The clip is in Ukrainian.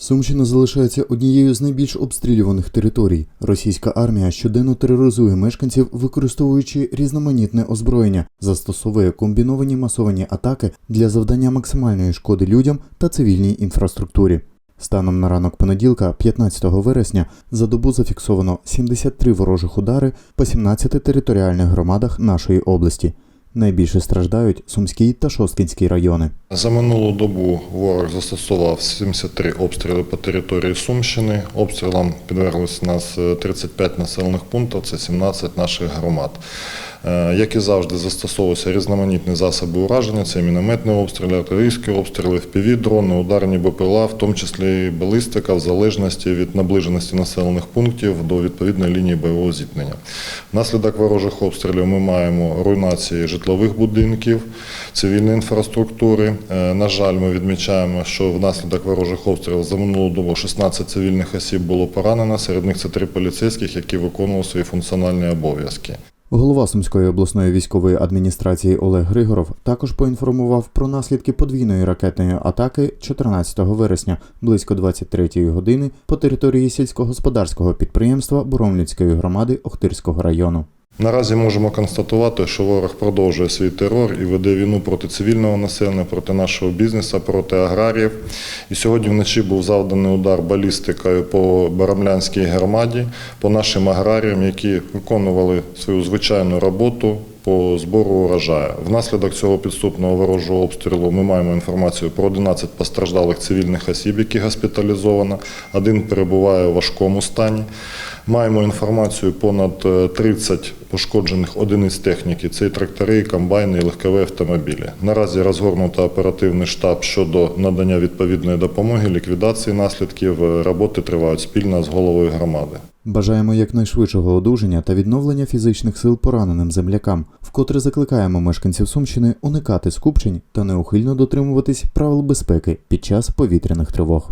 Сумщина залишається однією з найбільш обстрілюваних територій. Російська армія щоденно тероризує мешканців, використовуючи різноманітне озброєння, застосовує комбіновані масовані атаки для завдання максимальної шкоди людям та цивільній інфраструктурі. Станом на ранок понеділка, 15 вересня, за добу зафіксовано 73 ворожих удари по 17 територіальних громадах нашої області. Найбільше страждають Сумський та Шосткінський райони. За минулу добу ворог застосував 73 обстріли по території Сумщини. Обстрілам підверглися нас е, 35 населених пунктів, це 17 наших громад. Е, Як і завжди, застосовуються різноманітні засоби ураження, це мінометні обстріли, артилерійські обстріли, впівдрони, ударні БПЛА, в тому числі і балістика, в залежності від наближеності населених пунктів до відповідної лінії бойового зіткнення. Внаслідок ворожих обстрілів ми маємо руйнації житлових будинків, цивільної інфраструктури. Е, На жаль, ми відмічаємо, що внаслідок ворожих обстрілів за минулу добу 16 цивільних осіб було поранено. Серед них це три поліцейських, які виконували свої функціональні обов'язки. Голова Сумської обласної військової адміністрації Олег Григоров також поінформував про наслідки подвійної ракетної атаки 14 вересня близько 23-ї години по території сільськогосподарського підприємства Боромлінської громади Охтирського району. Наразі можемо констатувати, що ворог продовжує свій терор і веде війну проти цивільного населення, проти нашого бізнесу, проти аграріїв. І сьогодні вночі був завданий удар балістикою по Барамлянській громаді, по нашим аграріям, які виконували свою звичайну роботу по збору урожаю. Внаслідок цього підступного ворожого обстрілу ми маємо інформацію про 11 постраждалих цивільних осіб, які госпіталізовано. Один перебуває у важкому стані. Маємо інформацію понад е, 30 пошкоджених одиниць техніки. Це і трактори, і комбайни, і легкові автомобілі. Наразі розгорнуто оперативний штаб щодо надання відповідної допомоги, ліквідації наслідків. Е, Роботи тривають спільно з головою громади. Бажаємо якнайшвидшого одужання та відновлення фізичних сил пораненим землякам, вкотре закликаємо мешканців Сумщини уникати скупчень та неухильно дотримуватись правил безпеки під час повітряних тривог.